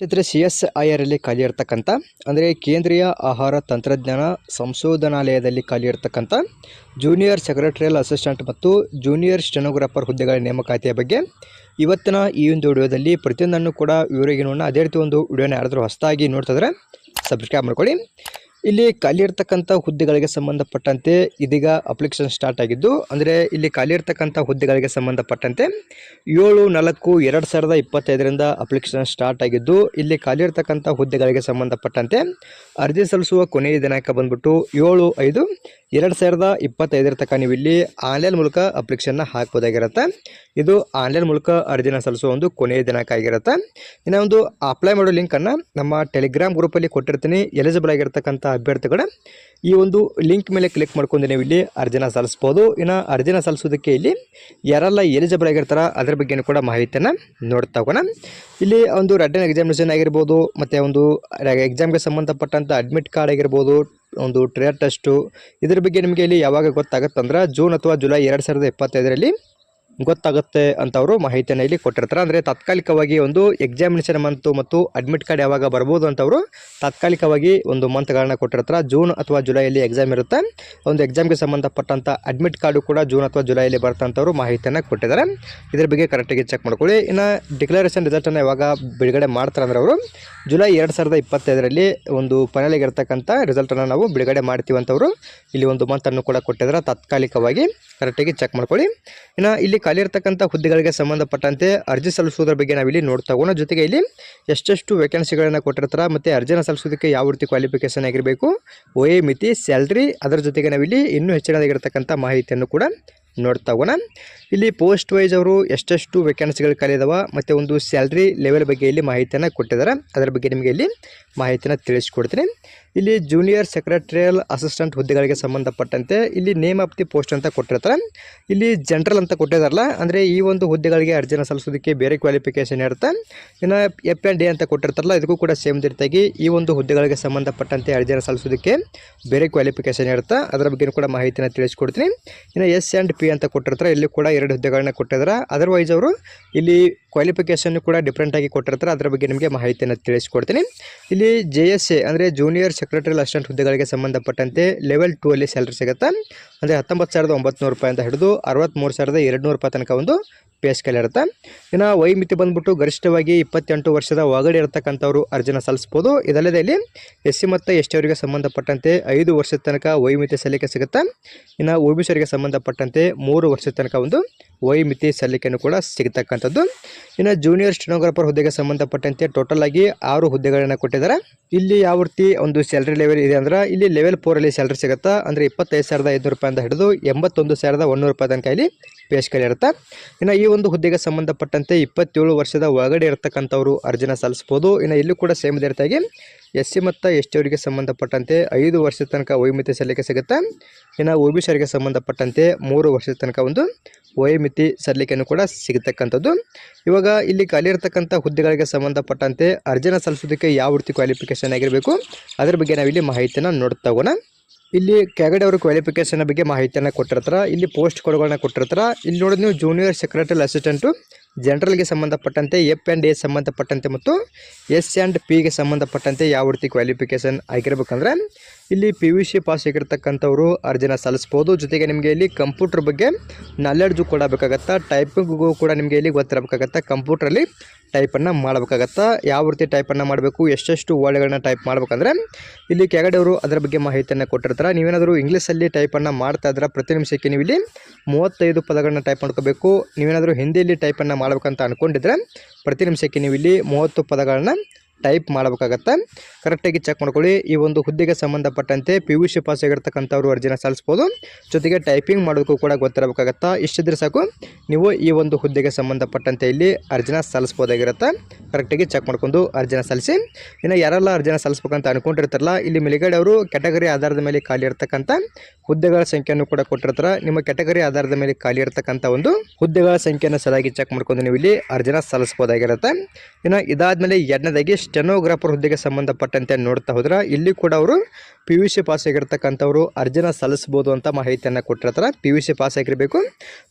Chitra C S I ಖಾಲಿ ಇರ್ತಕ್ಕಂಥ ಅಂದರೆ ಕೇಂದ್ರೀಯ ಆಹಾರ ತಂತ್ರಜ್ಞಾನ ಸಂಶೋಧನಾಲಯದಲ್ಲಿ ಖಾಲಿ ಇರ್ತಕ್ಕಂಥ ಜೂನಿಯರ್ ಸೆಕ್ರೆಟರಿಯಲ್ ಅಸಿಸ್ಟೆಂಟ್ ಮತ್ತು ಜೂನಿಯರ್ ಸ್ಟೆನೋಗ್ರಾಫರ್ ಹುದ್ದೆಗಳ ನೇಮಕಾತಿಯ ಬಗ್ಗೆ ಇವತ್ತಿನ ಈ ಒಂದು ವಿಡಿಯೋದಲ್ಲಿ ಪ್ರತಿಯೊಂದನ್ನು ಕೂಡ ವಿವರವಾಗಿ ನೋಡೋಣ. ಅದೇ ರೀತಿ ಒಂದು ವಿಡಿಯೋನ ಯಾರಾದರೂ ಹೊಸದಾಗಿ ನೋಡ್ತಿದ್ರೆ ಸಬ್ಸ್ಕ್ರೈಬ್ ಮಾಡ್ಕೊಳ್ಳಿ. ಇಲ್ಲಿ ಖಾಲಿ ಇರ್ತಕ್ಕಂಥ ಹುದ್ದೆಗಳಿಗೆ ಸಂಬಂಧಪಟ್ಟಂತೆ ಇದೀಗ ಅಪ್ಲಿಕೇಶನ್ ಸ್ಟಾರ್ಟ್ ಆಗಿದ್ದು, ಅಂದರೆ ಇಲ್ಲಿ ಖಾಲಿ ಇರ್ತಕ್ಕಂಥ ಹುದ್ದೆಗಳಿಗೆ ಸಂಬಂಧಪಟ್ಟಂತೆ ಏಳು, ನಾಲ್ಕು, ಎರಡು ಸಾವಿರದ ಇಪ್ಪತ್ತೈದರಿಂದ ಅಪ್ಲಿಕೇಶನ್ ಸ್ಟಾರ್ಟ್ ಆಗಿದ್ದು, ಇಲ್ಲಿ ಖಾಲಿ ಇರ್ತಕ್ಕಂಥ ಹುದ್ದೆಗಳಿಗೆ ಸಂಬಂಧಪಟ್ಟಂತೆ ಅರ್ಜಿ ಸಲ್ಲಿಸುವ ಕೊನೆಯ ದಿನಾಂಕ ಬಂದ್ಬಿಟ್ಟು ಏಳು, ಐದು ಎರಡು ಸಾವಿರದ ಇಪ್ಪತ್ತೈದರ ತನಕ ನೀವು ಇಲ್ಲಿ ಆನ್ಲೈನ್ ಮೂಲಕ ಅಪ್ಲಿಕೇಶನ್ನ ಹಾಕ್ಬೋದಾಗಿರುತ್ತೆ. ಇದು ಆನ್ಲೈನ್ ಮೂಲಕ ಅರ್ಜಿನ ಸಲ್ಲಿಸುವ ಒಂದು ಕೊನೆಯ ದಿನಾಂಕ ಆಗಿರುತ್ತೆ. ಇನ್ನು ಒಂದು ಅಪ್ಲೈ ಮಾಡೋ ಲಿಂಕನ್ನು ನಮ್ಮ ಟೆಲಿಗ್ರಾಮ್ ಗ್ರೂಪಲ್ಲಿ ಕೊಟ್ಟಿರ್ತೀನಿ. ಎಲಿಜಿಬಲ್ ಆಗಿರ್ತಕ್ಕಂಥ ಅಭ್ಯರ್ಥಿಗಳ, ಈ ಒಂದು ಲಿಂಕ್ ಮೇಲೆ ಕ್ಲಿಕ್ ಮಾಡ್ಕೊಂಡು ನೀವು ಇಲ್ಲಿ ಅರ್ಜಿನ ಸಲ್ಲಿಸ್ಬೋದು. ಇನ್ನು ಅರ್ಜಿನ ಸಲ್ಲಿಸೋದಕ್ಕೆ ಇಲ್ಲಿ ಯಾರೆಲ್ಲ ಎಲಿಜಿಬಲ್ ಆಗಿರ್ತಾರ ಅದ್ರ ಬಗ್ಗೆನೂ ಕೂಡ ಮಾಹಿತಿಯನ್ನು ನೋಡ್ತಾ ಹೋಗೋಣ. ಇಲ್ಲಿ ಒಂದು ರಿಟರ್ನ್ ಎಕ್ಸಾಮಿನೇಷನ್ ಆಗಿರ್ಬೋದು, ಮತ್ತು ಒಂದು ಎಕ್ಸಾಮ್ಗೆ ಸಂಬಂಧಪಟ್ಟಂಥ ಅಡ್ಮಿಟ್ ಕಾರ್ಡ್ ಆಗಿರ್ಬೋದು ಒಂದು ಟ್ರೇಡ್ ಟೆಸ್ಟು. ಇದ್ರ ಬಗ್ಗೆ ನಿಮಗೆ ಇಲ್ಲಿ ಯಾವಾಗ ಗೊತ್ತಾಗುತ್ತಂದ್ರೆ ಜೂನ್ ಅಥವಾ ಜುಲೈ ಎರಡು ಸಾವಿರದ ಇಪ್ಪತ್ತೈದರಲ್ಲಿ ಗೊತ್ತಾಗುತ್ತೆ ಅಂತ ಅವರು ಮಾಹಿತಿಯನ್ನು ಇಲ್ಲಿ ಕೊಟ್ಟಿರ್ತಾರೆ. ಅಂದರೆ ತಾತ್ಕಾಲಿಕವಾಗಿ ಒಂದು ಎಕ್ಸಾಮಿನೇಷನ್ ಮಂತು ಮತ್ತು ಅಡ್ಮಿಟ್ ಕಾರ್ಡ್ ಯಾವಾಗ ಬರ್ಬೋದು ಅಂತ ಅವರು ತಾತ್ಕಾಲಿಕವಾಗಿ ಒಂದು ಮಂತ್ಗಳನ್ನ ಕೊಟ್ಟಿರ್ತಾರೆ. ಜೂನ್ ಅಥವಾ ಜುಲೈಯಲ್ಲಿ ಎಕ್ಸಾಮ್ ಇರುತ್ತೆ. ಒಂದು ಎಕ್ಸಾಮ್ಗೆ ಸಂಬಂಧಪಟ್ಟಂಥ ಅಡ್ಮಿಟ್ ಕಾರ್ಡು ಕೂಡ ಜೂನ್ ಅಥವಾ ಜುಲೈಯಲ್ಲಿ ಬರ್ತಂಥವ್ರು ಮಾಹಿತಿಯನ್ನು ಕೊಟ್ಟಿದ್ದಾರೆ. ಇದ್ರ ಬಗ್ಗೆ ಕರೆಕ್ಟಾಗಿ ಚೆಕ್ ಮಾಡ್ಕೊಳ್ಳಿ. ಇನ್ನು ಡಿಕ್ಲರೇಷನ್ ರಿಸಲ್ಟನ್ನು ಯಾವಾಗ ಬಿಡುಗಡೆ ಮಾಡ್ತಾರೆ ಅಂದ್ರೆ ಅವರು ಜುಲೈ ಎರಡು ಸಾವಿರದ ಇಪ್ಪತ್ತೈದರಲ್ಲಿ ಒಂದು ಫೈನಲಿಗೆ ಇರ್ತಕ್ಕಂಥ ರಿಸಲ್ಟನ್ನು ನಾವು ಬಿಡುಗಡೆ ಮಾಡ್ತೀವಿ ಅಂತವರು ಇಲ್ಲಿ ಒಂದು ಮಂತನ್ನು ಕೂಡ ಕೊಟ್ಟಿದ್ದಾರೆ. ತಾತ್ಕಾಲಿಕವಾಗಿ ಕರೆಕ್ಟಾಗಿ ಚೆಕ್ ಮಾಡ್ಕೊಳ್ಳಿ. ಇನ್ನು ಇಲ್ಲಿ ಖಾಲಿ ಇರ್ತಕ್ಕಂಥ ಹುದ್ದೆಗಳಿಗೆ ಸಂಬಂಧಪಟ್ಟಂತೆ ಅರ್ಜಿ ಸಲ್ಲಿಸೋದ್ರ ಬಗ್ಗೆ ನಾವಿಲ್ಲಿ ನೋಡ್ತಾ ಹೋಗೋಣ. ಜೊತೆಗೆ ಇಲ್ಲಿ ಎಷ್ಟೆಷ್ಟು ವೇಕೆನ್ಸಿಗಳನ್ನು ಕೊಟ್ಟಿರ್ತಾರೆ ಮತ್ತು ಅರ್ಜಿನ ಸಲ್ಲಿಸೋದಕ್ಕೆ ಯಾವ ರೀತಿ ಕ್ವಾಲಿಫಿಕೇಷನ್ ಆಗಿರಬೇಕು ವಯ ಮಿತಿ ಸ್ಯಾಲ್ರಿ ಅದರ ಜೊತೆಗೆ ನಾವಿಲ್ಲಿ ಇನ್ನೂ ಹೆಚ್ಚಿನದಾಗಿರ್ತಕ್ಕಂಥ ಮಾಹಿತಿಯನ್ನು ಕೂಡ ನೋಡ್ತಾ ಹೋಗೋಣ. ಇಲ್ಲಿ ಪೋಸ್ಟ್ ವೈಸ್ ಅವರು ಎಷ್ಟೆಷ್ಟು ವೇಕೆನ್ಸಿಗಳು ಇದಾವ ಮತ್ತು ಒಂದು ಸ್ಯಾಲ್ರಿ ಲೆವೆಲ್ ಬಗ್ಗೆ ಇಲ್ಲಿ ಮಾಹಿತಿಯನ್ನು ಕೊಟ್ಟಿದ್ದಾರೆ. ಅದರ ಬಗ್ಗೆ ನಿಮಗೆ ಇಲ್ಲಿ ಮಾಹಿತಿಯನ್ನು ತಿಳಿಸ್ಕೊಡ್ತೀನಿ. ಇಲ್ಲಿ ಜೂನಿಯರ್ ಸೆಕ್ರೆಟರಿಯಲ್ ಅಸಿಸ್ಟೆಂಟ್ ಹುದ್ದೆಗಳಿಗೆ ಸಂಬಂಧಪಟ್ಟಂತೆ ಇಲ್ಲಿ ನೇಮ್ ಆಫ್ ದಿ ಪೋಸ್ಟ್ ಅಂತ ಕೊಟ್ಟಿರ್ತಾರೆ. ಇಲ್ಲಿ ಜನರಲ್ ಅಂತ ಕೊಟ್ಟಿದಾರಲ್ಲ, ಅಂದರೆ ಈ ಒಂದು ಹುದ್ದೆಗಳಿಗೆ ಅರ್ಜಿನ ಸಲ್ಲಿಸೋದಕ್ಕೆ ಬೇರೆ ಕ್ವಾಲಿಫಿಕೇಶನ್ ಇರುತ್ತೆ. ಇನ್ನು ಎಫ್ ಆ್ಯಂಡ್ ಡಿ ಅಂತ ಕೊಟ್ಟಿರ್ತಾರಲ್ಲ, ಇದಕ್ಕೂ ಕೂಡ ಸೇಮ್ ರೀತಿಯಾಗಿ ಈ ಒಂದು ಹುದ್ದೆಗಳಿಗೆ ಸಂಬಂಧಪಟ್ಟಂತೆ ಅರ್ಜಿನ ಸಲ್ಲಿಸೋದಕ್ಕೆ ಬೇರೆ ಕ್ವಾಲಿಫಿಕೇಷನ್ ಇರುತ್ತೆ. ಅದರ ಬಗ್ಗೆ ಕೂಡ ಮಾಹಿತಿನ ತಿಳಿಸ್ಕೊಡ್ತೀನಿ. ಇನ್ನು ಎಸ್ ಆ್ಯಂಡ್ ಪಿ ಅಂತ ಕೊಟ್ಟಿರ್ತಾರೆ, ಇಲ್ಲಿ ಕೂಡ ಎರಡು ಹುದ್ದೆಗಳನ್ನ ಕೊಟ್ಟಿದ್ದಾರೆ ಅದರ್ವೈಸ್ ಅವರು ಇಲ್ಲಿ ಕ್ವಾಲಿಫಿಕೇಷನ್ ಕೂಡ ಡಿಫ್ರೆಂಟಾಗಿ ಕೊಟ್ಟಿರ್ತಾರೆ. ಅದರ ಬಗ್ಗೆ ನಿಮಗೆ ಮಾಹಿತಿಯನ್ನು ತಿಳಿಸ್ಕೊಡ್ತೀನಿ. ಇಲ್ಲಿ ಜೆ ಎಸ್ ಎ ಅಂದರೆ ಜೂನಿಯರ್ ಸೆಕ್ರೆಟರಿಯಲ್ ಅಸಿಸ್ಟೆಂಟ್ ಹುದ್ದೆಗಳಿಗೆ ಸಂಬಂಧಪಟ್ಟಂತೆ ಲೆವೆಲ್ ಟೂ ಅಲ್ಲಿ ಸ್ಯಾಲ್ರಿ ಸಿಗುತ್ತೆ. ಅಂದರೆ ಹತ್ತೊಂಬತ್ತು ಸಾವಿರದ ಒಂಬತ್ತು ರೂಪಾಯಿ ಅಂತ ಹಿಡಿದು ಅರವತ್ತ್ಮೂರು ಸಾವಿರದ ಎರಡು ನೂರು ರೂಪಾಯಿ ತನಕ ಒಂದು ಪೇ ಸ್ಕೇಲ್ ಇರುತ್ತೆ. ಇನ್ನು ವೈಮಿತಿ ಬಂದ್ಬಿಟ್ಟು ಗರಿಷ್ಠವಾಗಿ ಇಪ್ಪತ್ತೆಂಟು ವರ್ಷದ ಒಳಗಡೆ ಇರತಕ್ಕಂಥವ್ರು ಅರ್ಜಿನ ಸಲ್ಲಿಸ್ಬೋದು. ಇದಲ್ಲದೆ ಇಲ್ಲಿ ಎಸ್ ಸಿ ಮತ್ತು ಎಸ್ ಟಿ ಅವರಿಗೆ ಸಂಬಂಧಪಟ್ಟಂತೆ ಐದು ವರ್ಷದ ತನಕ ವೈಮಿತಿ ಸಲ್ಲಿಕೆ ಸಿಗುತ್ತೆ. ಇನ್ನು ಒ ಬಿ ಸಂಬಂಧಪಟ್ಟಂತೆ ಮೂರು ವರ್ಷದ ತನಕ ಒಂದು ವೈಮಿತಿ ಸಲ್ಲಿಕೆಯನ್ನು ಕೂಡ ಸಿಗತಕ್ಕಂಥದ್ದು. ಇನ್ನು ಜೂನಿಯರ್ ಸ್ಟೆನೋಗ್ರಾಫರ್ ಹುದ್ದೆಗೆ ಸಂಬಂಧಪಟ್ಟಂತೆ ಟೋಟಲ್ ಆಗಿ ಆರು ಹುದ್ದೆಗಳನ್ನು ಕೊಟ್ಟಿದ್ದಾರೆ. ಇಲ್ಲಿ ಯಾವ ರೀತಿ ಒಂದು ಸ್ಯಾಲ್ರಿ ಲೆವೆಲ್ ಇದೆ ಅಂದ್ರೆ ಇಲ್ಲಿ ಲೆವೆಲ್ ಫೋರಲ್ಲಿ ಸ್ಯಾಲ್ರಿ ಸಿಗುತ್ತಾ ಅಂದರೆ ಇಪ್ಪತ್ತೈದು ಸಾವಿರದ ಐದುನೂರು ರೂಪಾಯಿಂದ ಹಿಡಿದು ಎಂಬತ್ತೊಂದು ಸಾವಿರದ ಒನ್ನೂರು ರೂಪಾಯಿ ತನಕ ಇಲ್ಲಿ ಇರುತ್ತೆ. ಇನ್ನು ಈ ಒಂದು ಹುದ್ದೆಗೆ ಸಂಬಂಧಪಟ್ಟಂತೆ ಇಪ್ಪತ್ತೇಳು ವರ್ಷದ ಒಳಗಡೆ ಇರತಕ್ಕಂಥವ್ರು ಅರ್ಜಿನ ಸಲ್ಲಿಸ್ಬೋದು. ಇನ್ನು ಇಲ್ಲೂ ಕೂಡ ಸೇಮ್ ಇದೇ ಎಸ್ ಸಿ ಮತ್ತು ಎಸ್ ಟಿ ಅವರಿಗೆ ಸಂಬಂಧಪಟ್ಟಂತೆ ಐದು ವರ್ಷದ ತನಕ ವಯೋಮಿತಿ ಸಲ್ಲಿಕೆ ಸಿಗುತ್ತೆ. ಇನ್ನು ಒ ಬಿ ಸಿಯವರಿಗೆ ಸಂಬಂಧಪಟ್ಟಂತೆ ಮೂರು ವರ್ಷದ ತನಕ ಒಂದು ವಯೋಮಿತಿ ಸಲ್ಲಿಕೆಯನ್ನು ಕೂಡ ಸಿಗತಕ್ಕಂಥದ್ದು. ಇವಾಗ ಇಲ್ಲಿ ಖಾಲಿ ಇರತಕ್ಕಂಥ ಹುದ್ದೆಗಳಿಗೆ ಸಂಬಂಧಪಟ್ಟಂತೆ ಅರ್ಜಿನ ಸಲ್ಲಿಸೋದಕ್ಕೆ ಯಾವ ರೀತಿ ಕ್ವಾಲಿಫಿಕೇಷನ್ ಆಗಿರಬೇಕು, ಅದರ ಬಗ್ಗೆ ನಾವಿಲ್ಲಿ ಮಾಹಿತಿಯನ್ನು ನೋಡ್ತಾ ಹೋಗೋಣ. ಇಲ್ಲಿ ಕೆಳಗಡೆ ಅವರು ಕ್ವಾಲಿಫಿಕೇಷನ್ ಬಗ್ಗೆ ಮಾಹಿತಿಯನ್ನು ಕೊಟ್ಟಿರ್ತಾರೆ. ಇಲ್ಲಿ ಪೋಸ್ಟ್ ಕೋಡ್ಗಳನ್ನ ಕೊಟ್ಟಿರ್ತಾರೆ. ಇಲ್ಲಿ ನೋಡಿದ್ರೆ ನೀವು ಜೂನಿಯರ್ ಸೆಕ್ರೆಟರಿ ಅಸಿಸ್ಟೆಂಟು ಜನರಲ್ಗೆ ಸಂಬಂಧಪಟ್ಟಂತೆ ಎಫ್ ಆ್ಯಂಡ್ ಎ ಸಂಬಂಧಪಟ್ಟಂತೆ ಮತ್ತು ಎಸ್ ಆ್ಯಂಡ್ ಪಿಗೆ ಸಂಬಂಧಪಟ್ಟಂತೆ ಯಾವ ರೀತಿ ಕ್ವಾಲಿಫಿಕೇಷನ್ ಆಗಿರ್ಬೇಕಂದ್ರೆ ಇಲ್ಲಿ ಪಿ ಯು ಸಿ ಪಾಸ್ ಆಗಿರ್ತಕ್ಕಂಥವ್ರು ಅರ್ಜಿನ ಸಲ್ಲಿಸ್ಬೋದು. ಜೊತೆಗೆ ನಿಮಗೆ ಇಲ್ಲಿ ಕಂಪ್ಯೂಟರ್ ಬಗ್ಗೆ ನಾಲೆಡ್ಜು ಕೂಡ ಬೇಕಾಗತ್ತಾ ಟೈಪಿಂಗ್ಗೂ ಕೂಡ ನಿಮಗೆ ಇಲ್ಲಿ ಗೊತ್ತಿರಬೇಕಾಗತ್ತಾ ಕಂಪ್ಯೂಟ್ರಲ್ಲಿ ಟೈಪನ್ನು ಮಾಡಬೇಕಾಗತ್ತಾ, ಯಾವ ರೀತಿ ಟೈಪನ್ನು ಮಾಡಬೇಕು, ಎಷ್ಟೆಷ್ಟು ವರ್ಡ್ಗಳನ್ನ ಟೈಪ್ ಮಾಡಬೇಕಂದ್ರೆ ಇಲ್ಲಿ ಕೆಳಗಡೆ ಅವರು ಅದರ ಬಗ್ಗೆ ಮಾಹಿತಿಯನ್ನು ಕೊಟ್ಟಿರ್ತಾರೆ. ನೀವೇನಾದರೂ ಇಂಗ್ಲೀಷಲ್ಲಿ ಟೈಪನ್ನು ಮಾಡ್ತಾ ಇದ್ರೆ ಪ್ರತಿ ನಿಮಿಷಕ್ಕೆ ನೀವು ಇಲ್ಲಿ ಮೂವತ್ತೈದು ಪದಗಳನ್ನ ಟೈಪ್ ಮಾಡ್ಕೋಬೇಕು. ನೀವೇನಾದರೂ ಹಿಂದಿಯಲ್ಲಿ ಟೈಪನ್ನು ಮಾಡಬೇಕಂತ ಅಂದ್ಕೊಂಡಿದ್ರೆ ಪ್ರತಿ ನಿಮಿಷಕ್ಕೆ ನೀವು ಇಲ್ಲಿ ಮೂವತ್ತು ಪದಗಳನ್ನ ಟೈಪ್ ಮಾಡಬೇಕಾಗತ್ತೆ. ಕರೆಕ್ಟಾಗಿ ಚೆಕ್ ಮಾಡ್ಕೊಳ್ಳಿ. ಈ ಒಂದು ಹುದ್ದೆಗೆ ಸಂಬಂಧಪಟ್ಟಂತೆ ಪಿ ಯು ಸಿ ಪಾಸ್ ಆಗಿರ್ತಕ್ಕಂಥವ್ರು ಅರ್ಜಿನ ಸಲ್ಲಿಸ್ಬೋದು. ಜೊತೆಗೆ ಟೈಪಿಂಗ್ ಮಾಡೋದಕ್ಕೂ ಕೂಡ ಗೊತ್ತಿರಬೇಕಾಗತ್ತಾ. ಇಷ್ಟಿದ್ರೆ ಸಾಕು. ನೀವು ಈ ಒಂದು ಹುದ್ದೆಗೆ ಸಂಬಂಧಪಟ್ಟಂತೆ ಇಲ್ಲಿ ಅರ್ಜಿನ ಸಲ್ಲಿಸ್ಬೋದಾಗಿರುತ್ತೆ ಕರೆಕ್ಟಾಗಿ ಚೆಕ್ ಮಾಡ್ಕೊಂಡು ಅರ್ಜಿನ ಸಲ್ಲಿಸಿ. ಇನ್ನು ಯಾರೆಲ್ಲ ಅರ್ಜಿನ ಸಲ್ಲಿಸ್ಬೇಕಂತ ಅನ್ಕೊಂಡಿರ್ತಾರಲ್ಲ, ಇಲ್ಲಿ ಮೇಲ್ಗಡೆ ಅವರು ಕ್ಯಾಟಗರಿ ಆಧಾರದ ಮೇಲೆ ಖಾಲಿ ಇರ್ತಕ್ಕಂಥ ಹುದ್ದೆಗಳ ಸಂಖ್ಯೆಯನ್ನು ಕೂಡ ಕೊಟ್ಟಿರ್ತಾರೆ. ನಿಮ್ಮ ಕ್ಯಾಟಗರಿ ಆಧಾರದ ಮೇಲೆ ಖಾಲಿ ಇರತಕ್ಕಂಥ ಒಂದು ಹುದ್ದೆಗಳ ಸಂಖ್ಯೆಯನ್ನು ಸರಿಯಾಗಿ ಚೆಕ್ ಮಾಡ್ಕೊಂಡು ನೀವು ಇಲ್ಲಿ ಅರ್ಜಿನ ಸಲ್ಲಿಸ್ಬೋದಾಗಿರುತ್ತೆ ಇನ್ನು ಇದಾದ್ಮೇಲೆ ಎರಡನೇದಾಗಿ ಸ್ಟೆನೋಗ್ರಾಫರ್ ಹುದ್ದೆಗೆ ಸಂಬಂಧಪಟ್ಟಂತೆ ನೋಡ್ತಾ ಹೋದ್ರೆ, ಇಲ್ಲಿ ಕೂಡ ಅವರು ಪಿ ಯು ಸಿ ಪಾಸ್ ಆಗಿರ್ತಕ್ಕಂಥವ್ರು ಅರ್ಜಿನ ಸಲ್ಲಿಸ್ಬೋದು ಅಂತ ಮಾಹಿತಿಯನ್ನು ಕೊಟ್ಟಿರ್ತಾರೆ. ಪಿ ಯು ಸಿ ಪಾಸ್ ಆಗಿರಬೇಕು.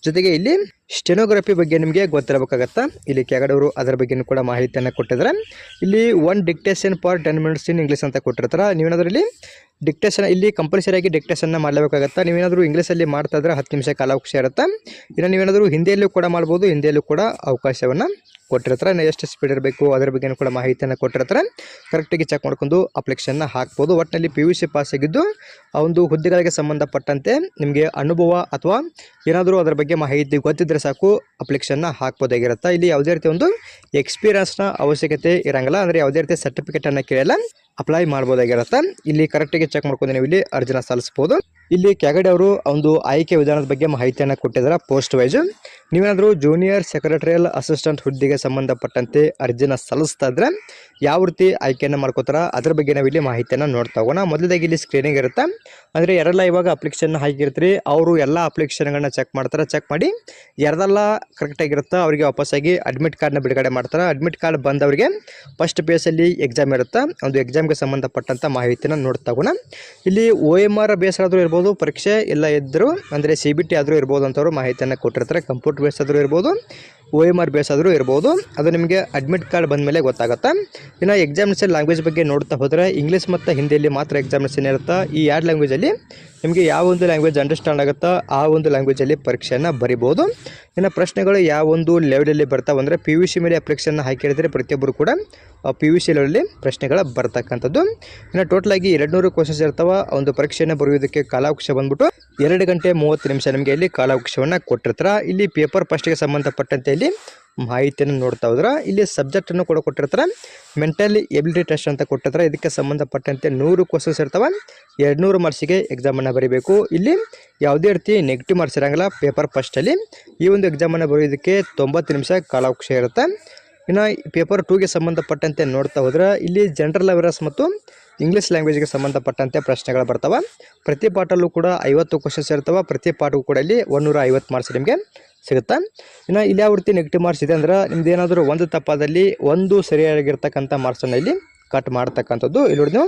ಜೊತೆಗೆ ಇಲ್ಲಿ ಸ್ಟೆನೋಗ್ರಫಿ ಬಗ್ಗೆ ನಿಮಗೆ ಗೊತ್ತಿರಬೇಕಾಗತ್ತಾ? ಇಲ್ಲಿ ಕೆಗಡವರು ಅದರ ಬಗ್ಗೆನೂ ಕೂಡ ಮಾಹಿತಿಯನ್ನು ಕೊಟ್ಟಿದ್ದಾರೆ. ಇಲ್ಲಿ one dictation for ten minutes in English ಅಂತ ಕೊಟ್ಟಿರ್ತಾರೆ. ನೀವೇನಾದ್ರಲ್ಲಿ ಡಿಕ್ಟೇಷನ್ ಇಲ್ಲಿ ಕಂಪಲ್ಸರಿಯಾಗಿ ಡಿಕ್ಟೇಷನ್ನ ಮಾಡಲೇಬೇಕಾಗತ್ತಾ? ನೀವೇನಾದರೂ ಇಂಗ್ಲೀಷಲ್ಲಿ ಮಾಡ್ತಾ ಇದ್ರೆ ಹತ್ತು ನಿಮಿಷ ಕಾಲಾವಕಾಶ ಇರುತ್ತೆ? ಇನ್ನು ನೀವೇನಾದರೂ ಹಿಂದಿಯಲ್ಲೂ ಕೂಡ ಮಾಡ್ಬೋದು, ಹಿಂದಿಯಲ್ಲೂ ಕೂಡ ಅವಕಾಶವನ್ನು ಕೊಟ್ಟಿರ್ತಾರೆ. ಇನ್ನು ಎಷ್ಟು ಸ್ಪೀಡ್ ಇರಬೇಕು, ಅದರ ಬಗ್ಗೆ ಕೂಡ ಮಾಹಿತಿಯನ್ನು ಕೊಟ್ಟಿರ್ತಾರೆ. ಕರೆಕ್ಟಾಗಿ ಚೆಕ್ ಮಾಡ್ಕೊಂಡು ಅಪ್ಲಿಕೇಶನ್ನ ಹಾಕ್ಬೋದು. ಒಟ್ಟಿನಲ್ಲಿ ಪಿ ಯು ಸಿ ಪಾಸ್ ಆಗಿದ್ದು, ಆ ಒಂದು ಹುದ್ದೆಗಳಿಗೆ ಸಂಬಂಧಪಟ್ಟಂತೆ ನಿಮಗೆ ಅನುಭವ ಅಥವಾ ಏನಾದರೂ ಅದರ ಬಗ್ಗೆ ಮಾಹಿತಿ ಗೊತ್ತಿದ್ದರೆ ಸಾಕು ಅಪ್ಲಿಕೇಶನ್ನ ಹಾಕ್ಬೋದಾಗಿರುತ್ತೆ ಇಲ್ಲಿ ಯಾವುದೇ ರೀತಿ ಒಂದು ಎಕ್ಸ್ಪೀರಿಯನ್ಸ್ನ ಅವಶ್ಯಕತೆ ಇರೋಂಗಿಲ್ಲ. ಅಂದರೆ ಯಾವುದೇ ರೀತಿ ಸರ್ಟಿಫಿಕೇಟನ್ನು ಕೇಳಲ್ಲ ಅಪ್ಲೈ ಮಾಡ್ಬೋದಾಗಿರುತ್ತೆ ಇಲ್ಲಿ ಕರೆಕ್ಟಾಗಿ ಚೆಕ್ ಮಾಡ್ಕೊಂಡು ನೀವು ಇಲ್ಲಿ ಅರ್ಜಿನ ಸಲ್ಲಿಸ್ಬೋದು. ಇಲ್ಲಿ ಕೆಳಗಡೆ ಅವರು ಒಂದು ಆಯ್ಕೆ ವಿಧಾನದ ಬಗ್ಗೆ ಮಾಹಿತಿಯನ್ನು ಕೊಟ್ಟಿದ್ದಾರೆ ಪೋಸ್ಟ್ ವೈಸ್. ನೀವೇನಾದರೂ ಜೂನಿಯರ್ ಸೆಕ್ರೆಟರಿಯಲ್ ಅಸಿಸ್ಟೆಂಟ್ ಹುದ್ದೆಗೆ ಸಂಬಂಧಪಟ್ಟಂತೆ ಅರ್ಜಿನ ಸಲ್ಲಿಸ್ತಾ ಇದ್ರೆ ಯಾವ ರೀತಿ ಆಯ್ಕೆಯನ್ನು ಮಾಡ್ಕೋತಾರ ಅದ್ರ ಬಗ್ಗೆ ನಾವು ಇಲ್ಲಿ ಮಾಹಿತಿಯನ್ನು ನೋಡ್ತಾ ಹೋಗೋಣ. ಮೊದಲದಾಗಿ ಇಲ್ಲಿ ಸ್ಕ್ರೀನಿಂಗ್ ಇರುತ್ತೆ. ಅಂದರೆ ಯಾರೆಲ್ಲ ಇವಾಗ ಅಪ್ಲಿಕೇಶನ್ ಹಾಕಿರ್ತೀರಿ. ಅವರು ಎಲ್ಲ ಅಪ್ಲಿಕೇಶನ್ಗಳನ್ನ ಚೆಕ್ ಮಾಡ್ತಾರೆ. ಚೆಕ್ ಮಾಡಿ ಯಾರದೆಲ್ಲಾ ಕರೆಕ್ಟ್ ಆಗಿರುತ್ತೆ ಅವರಿಗೆ ವಾಪಸ್ಸಾಗಿ ಅಡ್ಮಿಟ್ ಕಾರ್ಡ್ನ ಬಿಡುಗಡೆ ಮಾಡ್ತಾರೆ. ಅಡ್ಮಿಟ್ ಕಾರ್ಡ್ ಬಂದವರಿಗೆ ಫಸ್ಟ್ ಬೇಸಲ್ಲಿ ಎಕ್ಸಾಮ್ ಇರುತ್ತೆ. ಒಂದು ಎಕ್ಸಾಮ್ಗೆ ಸಂಬಂಧಪಟ್ಟಂಥ ಮಾಹಿತಿನ ನೋಡ್ತಾ ಹೋಗೋಣ. ಇಲ್ಲಿ ಓ ಎಂ ಆರ್ ಆದರೂ ಇರ್ಬೋದು, ಪರೀಕ್ಷೆ ಎಲ್ಲ ಇದ್ದರೂ ಅಂದರೆ ಸಿ ಬಿ ಟಿ ಆದರೂ ಇರ್ಬೋದು ಅಂತವರು ಮಾಹಿತಿಯನ್ನು ಕೊಟ್ಟಿರ್ತಾರೆ ಕಂಪ್ಯೂಟರ್ ಬೇಸ್ ಆದರೂ ಇರ್ಬೋದು. ಒ ಎಂ ಆರ್ ಬೇಸ್ ಆದರೂ ಇರ್ಬೋದು. ಅದು ನಿಮಗೆ ಅಡ್ಮಿಟ್ ಕಾರ್ಡ್ ಬಂದ ಮೇಲೆ ಗೊತ್ತಾಗುತ್ತೆ. ಇನ್ನು ಎಕ್ಸಾಮಿನೇಷನ್ ಲ್ಯಾಂಗ್ವೇಜ್ ಬಗ್ಗೆ ನೋಡ್ತಾ ಹೋದರೆ ಇಂಗ್ಲೀಷ್ ಮತ್ತು ಹಿಂದಿಯಲ್ಲಿ ಮಾತ್ರ ಎಕ್ಸಾಮಿನೇಷನ್ ಇರುತ್ತೆ? ಈ ಎರಡು ಲ್ಯಾಂಗ್ವೇಜಲ್ಲಿ ನಿಮಗೆ ಯಾವ ಒಂದು ಲ್ಯಾಂಗ್ವೇಜ್ ಅಂಡರ್ಸ್ಟ್ಯಾಂಡ್ ಆಗುತ್ತೋ? ಆ ಒಂದು ಲ್ಯಾಂಗ್ವೇಜಲ್ಲಿ ಪರೀಕ್ಷೆಯನ್ನು ಬರಿಬೋದು. ಇನ್ನು ಪ್ರಶ್ನೆಗಳು ಯಾವ ಒಂದು ಲೆವೆಲಲ್ಲಿ ಬರ್ತಾವೆ ಅಂದರೆ ಪಿ ಯು ಸಿ ಮೇಲೆ ಅಪ್ಲಿಕೇಶನ್ ಹಾಕಿದ್ರೆ ಪ್ರತಿಯೊಬ್ಬರು ಕೂಡ ಪಿ ಯು ಸಿ ಲೆವೆಲಲ್ಲಿ ಪ್ರಶ್ನೆಗಳು ಬರ್ತಕ್ಕಂಥದ್ದು. ಇನ್ನು ಟೋಟಲಾಗಿ ಎರಡು ನೂರು ಕ್ವಶನ್ಸ್ ಇರ್ತಾವೆ. ಒಂದು ಪರೀಕ್ಷೆಯನ್ನು ಬರೆಯೋದಕ್ಕೆ ಕಾಲಾವಕಾಶ ಬಂದ್ಬಿಟ್ಟು ಎರಡು ಗಂಟೆ ಮೂವತ್ತು ನಿಮಿಷ ನಿಮಗೆ ಇಲ್ಲಿ ಕಾಲಾವಕಾಶವನ್ನು ಕೊಟ್ಟಿರ್ತಾರೆ. ಇಲ್ಲಿ ಪೇಪರ್ ಫಸ್ಟ್ಗೆ ಸಂಬಂಧಪಟ್ಟಂತೆ ಇಲ್ಲಿ ಮಾಹಿತಿಯನ್ನು ನೋಡ್ತಾ ಹೋದ್ರೆ ಇಲ್ಲಿ ಸಬ್ಜೆಕ್ಟನ್ನು ಕೂಡ ಕೊಟ್ಟಿರ್ತಾರೆ. ಮೆಂಟಲಿ ಎಬಿಲಿಟಿ ಟೆಸ್ಟ್ ಅಂತ ಕೊಟ್ಟಿರ್ತಾರೆ. ಇದಕ್ಕೆ ಸಂಬಂಧಪಟ್ಟಂತೆ ನೂರು ಕ್ವಶನ್ಸ್ ಇರ್ತವೆ. ಎರಡು ನೂರು ಮಾರ್ಕ್ಸಿಗೆ ಎಕ್ಸಾಮನ್ನು ಬರೀಬೇಕು. ಇಲ್ಲಿ ಯಾವುದೇ ರೀತಿ ನೆಗೆಟಿವ್ ಮಾರ್ಕ್ಸ್ ಇರೋಂಗಿಲ್ಲ. ಪೇಪರ್ ಫಸ್ಟಲ್ಲಿ ಈ ಒಂದು ಎಕ್ಸಾಮನ್ನು ಬರೆಯೋದಕ್ಕೆ ತೊಂಬತ್ತು ನಿಮಿಷ ಕಾಲಾವಕಾಶ ಇರುತ್ತೆ. ಇನ್ನು ಪೇಪರ್ ಟೂಗೆ ಸಂಬಂಧಪಟ್ಟಂತೆ ನೋಡ್ತಾ ಹೋದ್ರೆ ಇಲ್ಲಿ ಜನರಲ್ ಅವೇರ್ನೆಸ್ ಮತ್ತು ಇಂಗ್ಲೀಷ್ ಲ್ಯಾಂಗ್ವೇಜ್ಗೆ ಸಂಬಂಧಪಟ್ಟಂತೆ ಪ್ರಶ್ನೆಗಳು ಬರ್ತವೆ. ಪ್ರತಿ ಪಾಠಲ್ಲೂ ಕೂಡ ಐವತ್ತು ಕ್ವಶನ್ಸ್ ಇರ್ತವೆ. ಪ್ರತಿ ಪಾಠಕ್ಕೂ ಕೂಡ ಇಲ್ಲಿ ಒಂದೂರ ಐವತ್ತು ಮಾರ್ಕ್ಸ್ ನಿಮಗೆ ಸಿಗುತ್ತೆ? ಇನ್ನು ಇಲ್ಲಿ ಯಾವ ರೀತಿ ನೆಗೆಟಿವ್ ಮಾರ್ಕ್ಸ್ ಇದೆ ಅಂದ್ರೆ ನಿಮ್ದು ಏನಾದರೂ ಒಂದು ತಪ್ಪಾದಲ್ಲಿ ಒಂದು ಸರಿಯಾಗಿರ್ತಕ್ಕಂಥ ಮಾರ್ಕ್ಸನ್ನು ಇಲ್ಲಿ ಕಟ್ ಮಾಡ್ತಕ್ಕಂಥದ್ದು. ಇಲ್ಲಿ ನೀವು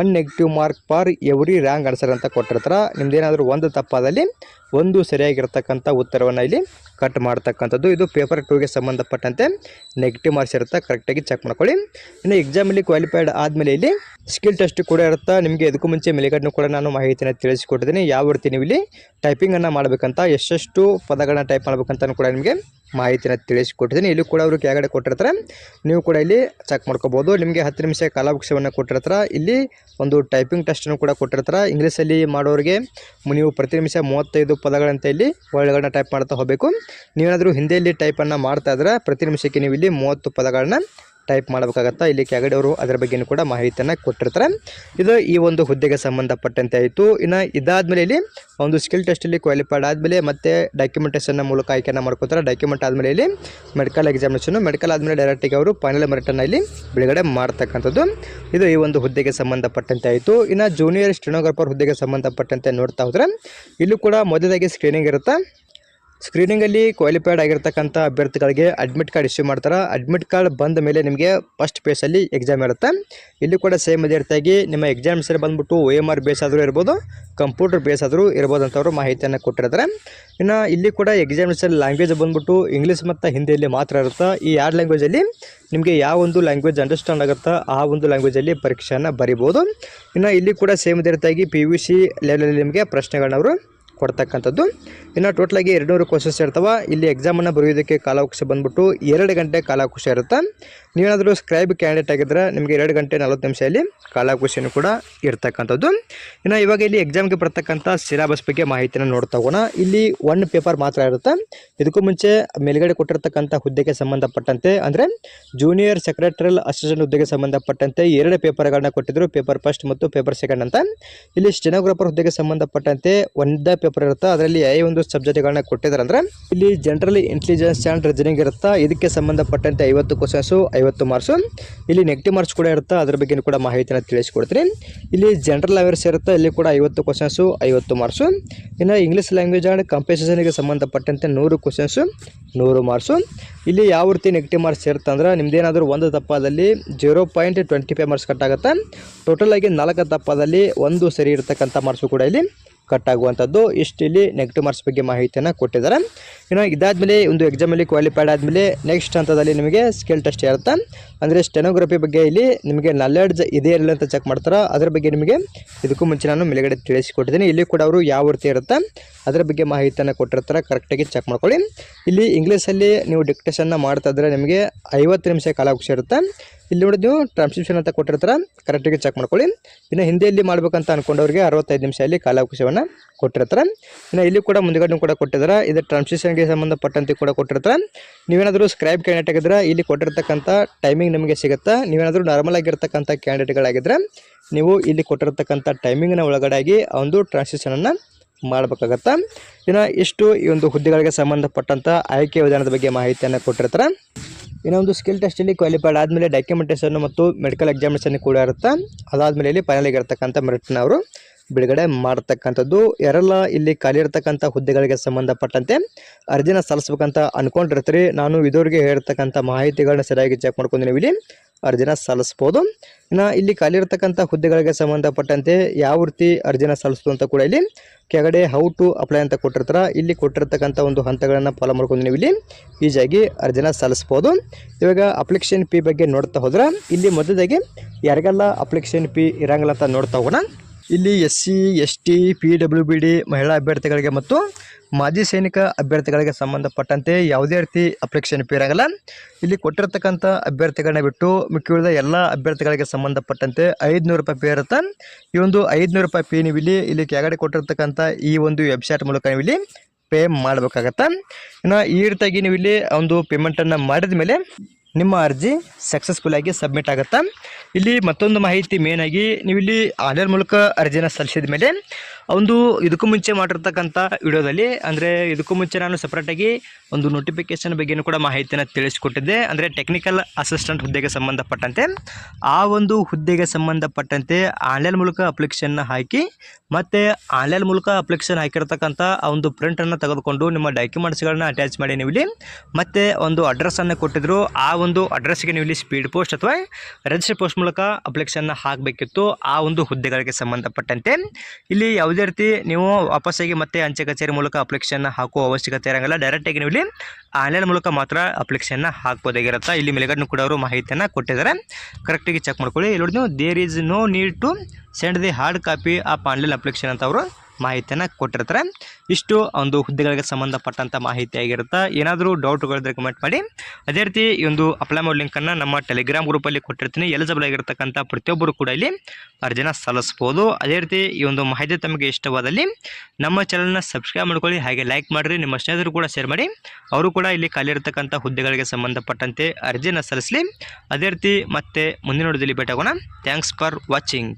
one negative mark for every wrong answer ಅಂತ ಕೊಟ್ಟಿರ್ತಾರೆ. ನಿಮ್ದೇನಾದರೂ ಒಂದು ತಪ್ಪಾದಲ್ಲಿ ಒಂದು ಸರಿಯಾಗಿರ್ತಕ್ಕಂಥ ಉತ್ತರವನ್ನು ಇಲ್ಲಿ ಕಟ್ ಮಾಡ್ತಕ್ಕಂಥದ್ದು. ಇದು ಪೇಪರ್ ಟೂಗೆ ಸಂಬಂಧಪಟ್ಟಂತೆ ನೆಗೆಟಿವ್ ಮಾರ್ಕ್ಸ್ ಇರುತ್ತೆ. ಕರೆಕ್ಟಾಗಿ ಚೆಕ್ ಮಾಡ್ಕೊಳ್ಳಿ. ಇನ್ನು ಎಕ್ಸಾಮಲ್ಲಿ ಕ್ವಾಲಿಫೈಡ್ ಆದಮೇಲೆ ಇಲ್ಲಿ ಸ್ಕಿಲ್ ಟೆಸ್ಟ್ ಕೂಡ ಇರುತ್ತೆ? ನಿಮಗೆ ಇದಕ್ಕೂ ಮುಂಚೆ ಮೇಲೆಗಡೆನೂ ಕೂಡ ನಾನು ಮಾಹಿತಿನ ತಿಳಿಸಿಕೊಟ್ಟಿದ್ದೀನಿ. ಯಾವ ರೀತಿ ನೀವು ಇಲ್ಲಿ ಟೈಪಿಂಗನ್ನು ಮಾಡಬೇಕಂತ, ಎಷ್ಟೆಷ್ಟು ಪದಗಳನ್ನ ಟೈಪ್ ಮಾಡಬೇಕಂತ ಕೂಡ ನಿಮಗೆ ಮಾಹಿತಿನ ತಿಳಿಸಿಕೊಟ್ಟಿದ್ದೀನಿ. ಇಲ್ಲಿ ಕೂಡ ಅವರು ಕೆಳಗಡೆ ಕೊಟ್ಟಿರ್ತಾರೆ. ನೀವು ಕೂಡ ಇಲ್ಲಿ ಚೆಕ್ ಮಾಡ್ಕೋಬೋದು. ನಿಮಗೆ ಹತ್ತು ನಿಮಿಷ ಕಾಲಾವಕಾಶವನ್ನು ಕೊಟ್ಟಿರ್ತಾರೆ. ಇಲ್ಲಿ ಒಂದು ಟೈಪಿಂಗ್ ಟೆಸ್ಟನ್ನು ಕೂಡ ಕೊಟ್ಟಿರ್ತಾರೆ. ಇಂಗ್ಲೀಷಲ್ಲಿ ಮಾಡೋರಿಗೆ ನೀವು ಪ್ರತಿ ನಿಮಿಷ ಮೂವತ್ತೈದು ಪದಗಳಂತ ಇಲ್ಲಿ ಒಳಗಡೆ ಟೈಪ್ ಮಾಡ್ತಾ ಹೋಗಬೇಕು. ನೀವೇನಾದರೂ ಹಿಂದಿಯಲ್ಲಿ ಟೈಪನ್ನು ಮಾಡ್ತಾ ಇದ್ರೆ ಪ್ರತಿ ನಿಮಿಷಕ್ಕೆ ನೀವು ಇಲ್ಲಿ ಮೂವತ್ತು ಪದಗಳನ್ನ ಟೈಪ್ ಮಾಡಬೇಕಾಗತ್ತಾ? ಇಲ್ಲಿ ಕೆಳಗಡೆ ಅವರು ಅದರ ಬಗ್ಗೆನೂ ಕೂಡ ಮಾಹಿತಿಯನ್ನು ಕೊಟ್ಟಿರ್ತಾರೆ. ಇದು ಈ ಒಂದು ಹುದ್ದೆಗೆ ಸಂಬಂಧಪಟ್ಟಂತೆ ಆಯಿತು. ಇನ್ನು ಇದಾದಮೇಲೆ ಇಲ್ಲಿ ಒಂದು ಸ್ಕಿಲ್ ಟೆಸ್ಟಲ್ಲಿ ಕ್ವಾಲಿಫೈಡ್ ಆದಮೇಲೆ ಮತ್ತೆ ಡಾಕ್ಯುಮೆಂಟೇಷನ್ನ ಮೂಲಕ ಆಯ್ಕೆಯನ್ನು ಮಾಡ್ಕೋತಾರೆ. ಡಾಕ್ಯುಮೆಂಟ್ ಆದಮೇಲೆ ಇಲ್ಲಿ ಮೆಡಿಕಲ್ ಎಕ್ಸಾಮಿನೇಷನ್ನು ಮೆಡಿಕಲ್ ಆದಮೇಲೆ ಡೈರೆಕ್ಟಿಗೆ ಅವರು ಫೈನಲ್ ಮೆರಿಟನ್ನು ಇಲ್ಲಿ ಬಿಡುಗಡೆ ಮಾಡ್ತಕ್ಕಂಥದ್ದು. ಇದು ಈ ಒಂದು ಹುದ್ದೆಗೆ ಸಂಬಂಧಪಟ್ಟಂತೆ ಆಯಿತು. ಇನ್ನು ಜೂನಿಯರ್ ಸ್ಟೆನೋಗ್ರಾಫರ್ ಹುದ್ದೆಗೆ ಸಂಬಂಧಪಟ್ಟಂತೆ ನೋಡ್ತಾ ಹೋದ್ರೆ, ಇಲ್ಲೂ ಕೂಡ ಮೊದಲಾಗಿ ಸ್ಕ್ರೀನಿಂಗ್ ಇರುತ್ತೆ. ಸ್ಕ್ರೀನಿಂಗಲ್ಲಿ ಕ್ವಾಲಿಫೈಡ್ ಆಗಿರ್ತಕ್ಕಂಥ ಅಭ್ಯರ್ಥಿಗಳಿಗೆ ಅಡ್ಮಿಟ್ ಕಾರ್ಡ್ ಇಶ್ಯೂ ಮಾಡ್ತಾರೆ. ಅಡ್ಮಿಟ್ ಕಾರ್ಡ್ ಬಂದ ಮೇಲೆ ನಿಮಗೆ ಫಸ್ಟ್ ಪೇಸಲ್ಲಿ ಎಕ್ಸಾಮ್ ಇರುತ್ತೆ. ಇಲ್ಲಿ ಕೂಡ ಸೇಮ್ ಅದೇ ರೀತಿಯಾಗಿ ನಿಮ್ಮ ಎಕ್ಸಾಮ್ ಹೆಸರು ಬಂದ್ಬಿಟ್ಟು ಒ ಎಂ ಆರ್ ಬೇಸ್ ಆದರೂ ಇರ್ಬೋದು ಕಂಪ್ಯೂಟರ್ ಬೇಸ್ ಆದರೂ ಇರ್ಬೋದು ಅಂತವರು ಮಾಹಿತಿಯನ್ನು ಕೊಟ್ಟಿರ್ತಾರೆ. ಇನ್ನು ಇಲ್ಲಿ ಕೂಡ ಎಕ್ಸಾಮಿನೇಷನ್ ಲ್ಯಾಂಗ್ವೇಜ್ ಬಂದ್ಬಿಟ್ಟು ಇಂಗ್ಲೀಷ್ ಮತ್ತು ಹಿಂದಿಯಲ್ಲಿ ಮಾತ್ರ ಇರುತ್ತೆ. ಈ ಎರಡು ಲ್ಯಾಂಗ್ವೇಜಲ್ಲಿ ನಿಮಗೆ ಯಾವ ಒಂದು ಲ್ಯಾಂಗ್ವೇಜ್ ಅಂಡರ್ಸ್ಟ್ಯಾಂಡ್ ಆಗುತ್ತಾ ಆ ಒಂದು ಲ್ಯಾಂಗ್ವೇಜಲ್ಲಿ ಪರೀಕ್ಷೆಯನ್ನು ಬರಿಬೋದು. ಇನ್ನು ಇಲ್ಲಿ ಕೂಡ ಸೇಮ್ ಅದೇ ರೀತಿಯಾಗಿ ಪಿ ಯು ಸಿ ಲೆವೆಲಲ್ಲಿ ನಿಮಗೆ ಪ್ರಶ್ನೆಗಳನ್ನ ಅವರು ಕೊಡ್ತಕ್ಕಂಥದ್ದು. ಇನ್ನು ಟೋಟಲಾಗಿ ಎರಡು ನೂರು ಕ್ವಶನ್ಸ್ ಇರ್ತವೆ. ಇಲ್ಲಿ ಎಕ್ಸಾಮನ್ನು ಬರೆಯೋದಕ್ಕೆ ಕಾಲಾವಕಾಶ ಬಂದ್ಬಿಟ್ಟು ಎರಡು ಗಂಟೆ ಕಾಲಾವಕಾಶ ಇರುತ್ತೆ. ನೀವೇನಾದರೂ ಸ್ಕ್ರೈಬ್ ಕ್ಯಾಂಡಿಡೇಟ್ ಆಗಿದ್ರೆ ನಿಮಗೆ ಎರಡು ಗಂಟೆ ನಲ್ವತ್ತು ನಿಮಿಷ ಇಲ್ಲಿ ಕಾಲಾವಕಾಶನೂ ಕೂಡ ಇರ್ತಕ್ಕಂಥದ್ದು. ಇನ್ನು ಇವಾಗ ಇಲ್ಲಿ ಎಕ್ಸಾಮ್ಗೆ ಬರ್ತಕ್ಕಂಥ ಸಿಲಬಸ್ ಬಗ್ಗೆ ಮಾಹಿತಿನ ನೋಡ್ತಾ ಹೋಗೋಣ. ಇಲ್ಲಿ ಒನ್ ಪೇಪರ್ ಮಾತ್ರ ಇರುತ್ತೆ. ಇದಕ್ಕೂ ಮುಂಚೆ ಮೇಲ್ಗಡೆ ಕೊಟ್ಟಿರ್ತಕ್ಕಂಥ ಹುದ್ದೆಗೆ ಸಂಬಂಧಪಟ್ಟಂತೆ ಅಂದರೆ ಜೂನಿಯರ್ ಸೆಕ್ರೆಟರಿಯಲ್ ಅಸಿಸ್ಟೆಂಟ್ ಹುದ್ದೆಗೆ ಸಂಬಂಧಪಟ್ಟಂತೆ ಎರಡು ಪೇಪರ್ಗಳನ್ನ ಕೊಟ್ಟಿದ್ರು. ಪೇಪರ್ ಫಸ್ಟ್ ಮತ್ತು ಪೇಪರ್ ಸೆಕೆಂಡ್ ಅಂತ. ಇಲ್ಲಿ ಸ್ಟೆನೋಗ್ರಾಫರ್ ಹುದ್ದೆಗೆ ಸಂಬಂಧಪಟ್ಟಂತೆ ಒಂದೇ ಪೇಪರ್ ಇರುತ್ತೆ. ಅದರಲ್ಲಿ ಯಾವ ಒಂದು ಸಬ್ಜೆಕ್ಟ್ಗಳನ್ನ ಕೊಟ್ಟಿದ್ದಾರೆ ಅಂದ್ರೆ ಇಲ್ಲಿ ಜನರಲ್ ಇಂಟೆಲಿಜೆನ್ಸ್ ಆ್ಯಂಡ್ ರೀಸನಿಂಗ್ ಇರುತ್ತೆ. ಇದಕ್ಕೆ ಸಂಬಂಧಪಟ್ಟಂತೆ ಐವತ್ತು ಕ್ವಶನ್ಸು ಮಾರ್ಕ್ಸು. ಇಲ್ಲಿ ನೆಗೆಟಿವ್ ಮಾರ್ಕ್ಸ್ ಕೂಡ ಇರುತ್ತೆ, ಅದ್ರ ಬಗ್ಗೆ ಕೂಡ ಮಾಹಿತಿನ ತಿಳಿಸ್ಕೊಡ್ತೀನಿ. ಇಲ್ಲಿ ಜನರಲ್ ಅವೇರ್ಸ್ ಇರುತ್ತೆ, ಇಲ್ಲಿ ಕೂಡ ಐವತ್ತು ಕ್ವಶನ್ಸು ಐವತ್ತು ಮಾರ್ಕ್ಸು ಇನ್ನು ಇಂಗ್ಲೀಷ್ ಲ್ಯಾಂಗ್ವೇಜ್ ಆ್ಯಂಡ್ ಕಂಪೇಸೇಷನ್ಗೆ ಸಂಬಂಧಪಟ್ಟಂತೆ ನೂರು ಕ್ವಶನ್ಸು ನೂರು ಮಾರ್ಕ್ಸು ಇಲ್ಲಿ ಯಾವ ರೀತಿ ನೆಗೆಟಿವ್ ಮಾರ್ಕ್ಸ್ ಇರುತ್ತೆ ಅಂದ್ರೆ, ನಿಮ್ದೇನಾದರೂ ಒಂದು ತಪ್ಪಾದಲ್ಲಿ zero point twenty five marks ಕಟ್ಟಾಗುತ್ತೆ ಟೋಟಲಾಗಿ ನಾಲ್ಕು ತಪ್ಪಾದಲ್ಲಿ ಒಂದು ಸರಿ ಇರತಕ್ಕಂಥ ಮಾರ್ಕ್ಸು ಕೂಡ ಇಲ್ಲಿ ಕಟ್ ಆಗುವಂಥದ್ದು ಇಷ್ಟು ಇಲ್ಲಿ ನೆಗೆಟಿವ್ ಮಾರ್ಕ್ಸ್ ಬಗ್ಗೆ ಮಾಹಿತಿಯನ್ನು ಕೊಟ್ಟಿದ್ದಾರೆ. ಇನ್ನು ಇದಾದಮೇಲೆ ಒಂದು ಎಕ್ಸಾಮಲ್ಲಿ ಕ್ವಾಲಿಫೈಡ್ ಆದಮೇಲೆ ನೆಕ್ಸ್ಟ್ ಹಂತದಲ್ಲಿ ನಿಮಗೆ ಸ್ಕಿಲ್ ಟೆಸ್ಟ್ ಇರುತ್ತೆ. ಅಂದರೆ ಸ್ಟೆನೋಗ್ರಫಿ ಬಗ್ಗೆ ಇಲ್ಲಿ ನಿಮಗೆ ನಾಲೆಡ್ಜ್ ಇದೆ ಇರಲಿಲ್ಲ ಅಂತ ಚೆಕ್ ಮಾಡ್ತಾರೆ? ಅದ್ರ ಬಗ್ಗೆ ನಿಮಗೆ ಇದಕ್ಕೂ ಮುಂಚೆ ನಾನು ಮೇಲುಗಡೆ ತಿಳಿಸಿಕೊಟ್ಟಿದ್ದೀನಿ. ಇಲ್ಲಿ ಕೂಡ ಅವರು ಯಾವ ರೀತಿ ಇರುತ್ತೆ, ಅದರ ಬಗ್ಗೆ ಮಾಹಿತಿಯನ್ನು ಕೊಟ್ಟಿರ್ತಾರೆ. ಕರೆಕ್ಟಾಗಿ ಚೆಕ್ ಮಾಡ್ಕೊಳ್ಳಿ. ಇಲ್ಲಿ ಇಂಗ್ಲೀಷಲ್ಲಿ ನೀವು ಡಿಕ್ಟೇಷನ್ನ ಮಾಡ್ತಾ ಇದ್ರೆ ನಿಮಗೆ ಐವತ್ತು ನಿಮಿಷ ಕಾಲಾವಕಾಶ ಇರುತ್ತೆ. ಇಲ್ಲಿ ನೋಡಿ ನೀವು ಟ್ರಾನ್ಸ್ಕ್ರಿಪ್ಷನ್ ಅಂತ ಕೊಟ್ಟಿರ್ತಾರೆ. ಕರೆಕ್ಟಾಗಿ ಚೆಕ್ ಮಾಡ್ಕೊಳ್ಳಿ. ಇನ್ನು ಹಿಂದಿಯಲ್ಲಿ ಮಾಡ್ಬೇಕಂತ ಅಂದ್ಕೊಂಡವ್ರಿಗೆ ಅರವತ್ತೈದು ನಿಮಿಷ ಅಲ್ಲಿ ಕಾಲಾವಕಾಶವನ್ನು ಕೊಟ್ಟಿರ್ತಾರೆ. ಇನ್ನು ಇಲ್ಲಿ ಕೂಡ ಮುಂದುಗಡೆ ಕೂಡ ಕೊಟ್ಟಿದ್ದಾರೆ. ಇದು ಗೆ ಸಂಬಂಧಪಟ್ಟಂತೆ ಕೂಡ ಕೊಟ್ಟಿರ್ತಾರೆ. ನೀವೇನಾದರೂ ಸ್ಕ್ರೈಬ್ ಕ್ಯಾಂಡಿಡೇಟ್ ಆಗಿದ್ರೆ ಇಲ್ಲಿ ಕೊಟ್ಟಿರ್ತಕ್ಕಂಥ ಟೈಮಿಂಗ್ ನಿಮಗೆ ಸಿಗುತ್ತೆ. ನೀವೇನಾದರೂ ನಾರ್ಮಲ್ ಆಗಿರ್ತಕ್ಕಂಥ ಕ್ಯಾಂಡಿಡೇಟ್ಗಳಾಗಿದ್ದರೆ ನೀವು ಇಲ್ಲಿ ಕೊಟ್ಟಿರ್ತಕ್ಕಂಥ ಟೈಮಿಂಗ್ನ ಒಳಗಡೆಯಾಗಿ ಒಂದು ಟ್ರಾನ್ಸ್ಮಿಷನನ್ನು ಮಾಡಬೇಕಾಗತ್ತೆ. ಇನ್ನು ಇಷ್ಟು ಈ ಒಂದು ಹುದ್ದೆಗಳಿಗೆ ಸಂಬಂಧಪಟ್ಟಂಥ ಆಯ್ಕೆ ವಿಧಾನದ ಬಗ್ಗೆ ಮಾಹಿತಿಯನ್ನು ಕೊಟ್ಟಿರ್ತಾರೆ. ಇನ್ನೊಂದು ಸ್ಕಿಲ್ ಟೆಸ್ಟಲ್ಲಿ ಕ್ವಾಲಿಫೈಡ್ ಆದಮೇಲೆ ಡಾಕ್ಯುಮೆಂಟೇಷನ್ ಮತ್ತು ಮೆಡಿಕಲ್ ಎಕ್ಸಾಮಿನೇಷನ್ ಕೂಡ ಇರುತ್ತೆ. ಅದಾದಮೇಲೆ ಇಲ್ಲಿ ಫೈನಲ್ ಇರತಕ್ಕಂಥ ಮೆರಿಟ್ನ ಅವರು ಬಿಡುಗಡೆ ಮಾಡ್ತಕ್ಕಂಥದ್ದು. ಯಾರೆಲ್ಲ ಇಲ್ಲಿ ಖಾಲಿ ಇರತಕ್ಕಂಥ ಹುದ್ದೆಗಳಿಗೆ ಸಂಬಂಧಪಟ್ಟಂತೆ ಅರ್ಜಿನ ಸಲ್ಲಿಸ್ಬೇಕಂತ ಅನ್ಕೊಂಡಿರ್ತೀರಿ, ನಾನು ಇದೋರಿಗೆ ಹೇಳ್ತಕ್ಕಂಥ ಮಾಹಿತಿಗಳನ್ನ ಸರಿಯಾಗಿ ಚೆಕ್ ಮಾಡ್ಕೊಂಡು ನೀವು ಇಲ್ಲಿ ಅರ್ಜಿನ ಸಲ್ಲಿಸ್ಬೋದು ಇನ್ನು ಇಲ್ಲಿ ಖಾಲಿ ಇರ್ತಕ್ಕಂಥ ಹುದ್ದೆಗಳಿಗೆ ಸಂಬಂಧಪಟ್ಟಂತೆ ಯಾವ ರೀತಿ ಅರ್ಜಿನ ಸಲ್ಲಿಸೋದು ಅಂತ ಕೂಡ ಇಲ್ಲಿ ಕೆಳಗಡೆ ಹೌ ಟು ಅಪ್ಲೈ ಅಂತ ಕೊಟ್ಟಿರ್ತಾರೆ. ಇಲ್ಲಿ ಕೊಟ್ಟಿರ್ತಕ್ಕಂಥ ಒಂದು ಹಂತಗಳನ್ನು ಫಾಲೋ ಮಾಡ್ಕೊಂಡು ನೀವು ಇಲ್ಲಿ ಈಸಿಯಾಗಿ ಅರ್ಜಿನ ಸಲ್ಲಿಸ್ಬೋದು ಇವಾಗ ಅಪ್ಲಿಕೇಶನ್ ಪಿ ಬಗ್ಗೆ ನೋಡ್ತಾ ಹೋದ್ರೆ, ಇಲ್ಲಿ ಮೊದಲಾಗಿ ಯಾರಿಗೆಲ್ಲ ಅಪ್ಲಿಕೇಶನ್ ಪಿ ಇರಂಗಿಲ್ಲ ಅಂತ ನೋಡ್ತಾ ಹೋಗೋಣ. ಇಲ್ಲಿ S C, S T, P W B D ಮಹಿಳಾ ಅಭ್ಯರ್ಥಿಗಳಿಗೆ ಮತ್ತು ಮಾಜಿ ಸೈನಿಕ ಅಭ್ಯರ್ಥಿಗಳಿಗೆ ಸಂಬಂಧಪಟ್ಟಂತೆ ಯಾವುದೇ ರೀತಿ ಅಪ್ಲಿಕೇಶನ್ ಫೀ ಇರಂಗಿಲ್ಲ ಇಲ್ಲಿ ಕೊಟ್ಟಿರ್ತಕ್ಕಂಥ ಅಭ್ಯರ್ಥಿಗಳನ್ನ ಬಿಟ್ಟು ಮಿಕ್ಕಿಳಿದ ಎಲ್ಲ ಅಭ್ಯರ್ಥಿಗಳಿಗೆ ಸಂಬಂಧಪಟ್ಟಂತೆ ಐದುನೂರು ರೂಪಾಯಿ ಫೀ ಇರುತ್ತೆ? ಈ ಒಂದು ಐದುನೂರು ರೂಪಾಯಿ ಪೇ ನೀವು ಇಲ್ಲಿ ಇಲ್ಲಿ ಕೆಳಗಡೆ ಕೊಟ್ಟಿರತಕ್ಕಂಥ ಈ ಒಂದು ವೆಬ್ಸೈಟ್ ಮೂಲಕ ನೀವು ಇಲ್ಲಿ ಪೇ ಮಾಡಬೇಕಾಗತ್ತೆ? ಇನ್ನು ಈ ರೀತಿಯಾಗಿ ನೀವು ಇಲ್ಲಿ ಒಂದು ಪೇಮೆಂಟನ್ನು ಮಾಡಿದ ಮೇಲೆ ನಿಮ್ಮ ಅರ್ಜಿ ಸಕ್ಸಸ್ಫುಲ್ ಆಗಿ ಸಬ್ಮಿಟ್ ಆಗುತ್ತೆ? ಇಲ್ಲಿ ಮತ್ತೊಂದು ಮಾಹಿತಿ ಮೇನ್ ಆಗಿ ನೀವು ಇಲ್ಲಿ ಆನ್ಲೈನ್ ಮೂಲಕ ಅರ್ಜಿನ ಸಲ್ಲಿಸಿದ ಮೇಲೆ ಒಂದು ಇದಕ್ಕೂ ಮುಂಚೆ ಮಾಡಿರ್ತಕ್ಕಂಥ ವಿಡಿಯೋದಲ್ಲಿ, ಅಂದರೆ ಇದಕ್ಕೂ ಮುಂಚೆ ನಾನು ಸಪ್ರೇಟಾಗಿ ಒಂದು ನೋಟಿಫಿಕೇಶನ್ ಬಗ್ಗೆನೂ ಕೂಡ ಮಾಹಿತಿಯನ್ನು ತಿಳಿಸಿಕೊಟ್ಟಿದ್ದೆ. ಅಂದರೆ ಟೆಕ್ನಿಕಲ್ ಅಸಿಸ್ಟೆಂಟ್ ಹುದ್ದೆಗೆ ಸಂಬಂಧಪಟ್ಟಂತೆ. ಆ ಒಂದು ಹುದ್ದೆಗೆ ಸಂಬಂಧಪಟ್ಟಂತೆ ಆನ್ಲೈನ್ ಮೂಲಕ ಅಪ್ಲಿಕೇಶನ್ನ ಹಾಕಿ, ಮತ್ತು ಆನ್ಲೈನ್ ಮೂಲಕ ಅಪ್ಲಿಕೇಶನ್ ಹಾಕಿರ್ತಕ್ಕಂಥ ಆ ಒಂದು ಪ್ರಿಂಟನ್ನು ತೆಗೆದುಕೊಂಡು ನಿಮ್ಮ ಡಾಕ್ಯುಮೆಂಟ್ಸ್ಗಳನ್ನ ಅಟ್ಯಾಚ್ ಮಾಡಿ ನೀವು ಇಲ್ಲಿ ಮತ್ತು ಒಂದು ಅಡ್ರೆಸ್ಸನ್ನು ಕೊಟ್ಟಿದ್ರು. ಆ ಅಡ್ರೆಸ್ಗೆ ನೀವು ಇಲ್ಲಿ ಸ್ಪೀಡ್ ಪೋಸ್ಟ್ ಅಥವಾ ರಿಜಿಸ್ಟರ್ ಪೋಸ್ಟ್ ಮೂಲಕ ಅಪ್ಲಿಕೇಶನ್ನ ಹಾಕಬೇಕಿತ್ತು, ಆ ಒಂದು ಹುದ್ದೆಗಳಿಗೆ ಸಂಬಂಧಪಟ್ಟಂತೆ. ಇಲ್ಲಿ ಯಾವುದೇ ರೀತಿ ನೀವು ವಾಪಸ್ಸಾಗಿ ಮತ್ತೆ ಅಂಚೆ ಕಚೇರಿ ಮೂಲಕ ಅಪ್ಲಿಕೇಶನ್ ಹಾಕುವ ಅವಶ್ಯಕತೆ ಇರೋಂಗಿಲ್ಲ. ಡೈರೆಕ್ಟಾಗಿ ನೀವು ಇಲ್ಲಿ ಆನ್ಲೈನ್ ಮೂಲಕ ಮಾತ್ರ ಅಪ್ಲಿಕೇಶನ್ನ ಹಾಕ್ಬೋದಾಗಿರುತ್ತೆ. ಇಲ್ಲಿ ಮೇಲ್ಗಡೆ ಕೂಡ ಅವರು ಮಾಹಿತಿಯನ್ನು ಕೊಟ್ಟಿದ್ದಾರೆ. ಕರೆಕ್ಟಾಗಿ ಚೆಕ್ ಮಾಡ್ಕೊಳ್ಳಿ. ಇಲ್ಲಿ ನೀವು there is no need to send the hard copy of online application ಅಂತ ಅವರು ಮಾಹಿತಿಯನ್ನು ಕೊಟ್ಟಿರ್ತಾರೆ. ಇಷ್ಟು ಒಂದು ಹುದ್ದೆಗಳಿಗೆ ಸಂಬಂಧಪಟ್ಟಂಥ ಮಾಹಿತಿ ಆಗಿರುತ್ತೆ. ಏನಾದರೂ ಡೌಟ್ಗಳಿದ್ರೆ ಕಮೆಂಟ್ ಮಾಡಿ. ಅದೇ ರೀತಿ ಈ ಒಂದು ಅಪ್ಲೈ ಮಾಡೋ ಲಿಂಕನ್ನು ನಮ್ಮ ಟೆಲಿಗ್ರಾಮ್ ಗ್ರೂಪಲ್ಲಿ ಕೊಟ್ಟಿರ್ತೀನಿ. ಎಲಿಜಿಬಲ್ ಆಗಿರ್ತಕ್ಕಂಥ ಪ್ರತಿಯೊಬ್ಬರು ಕೂಡ ಇಲ್ಲಿ ಅರ್ಜಿನ ಸಲ್ಲಿಸ್ಬೋದು ಅದೇ ರೀತಿ ಈ ಒಂದು ಮಾಹಿತಿ ತಮಗೆ ಇಷ್ಟವಾದಲ್ಲಿ ನಮ್ಮ ಚಾನಲ್ನ ಸಬ್ಸ್ಕ್ರೈಬ್ ಮಾಡ್ಕೊಳ್ಳಿ. ಹಾಗೆ ಲೈಕ್ ಮಾಡಿರಿ. ನಿಮ್ಮ ಸ್ನೇಹಿತರು ಕೂಡ ಶೇರ್ ಮಾಡಿ. ಅವರು ಕೂಡ ಇಲ್ಲಿ ಖಾಲಿ ಇರತಕ್ಕಂಥ ಹುದ್ದೆಗಳಿಗೆ ಸಂಬಂಧಪಟ್ಟಂತೆ ಅರ್ಜಿನ ಸಲ್ಲಿಸಲಿ. ಅದೇ ರೀತಿ ಮತ್ತೆ ಮುಂದಿನ ನೋಡೋದಲ್ಲಿ ಭೇಟಾಗೋಣ ಥ್ಯಾಂಕ್ಸ್ ಫಾರ್ ವಾಚಿಂಗ್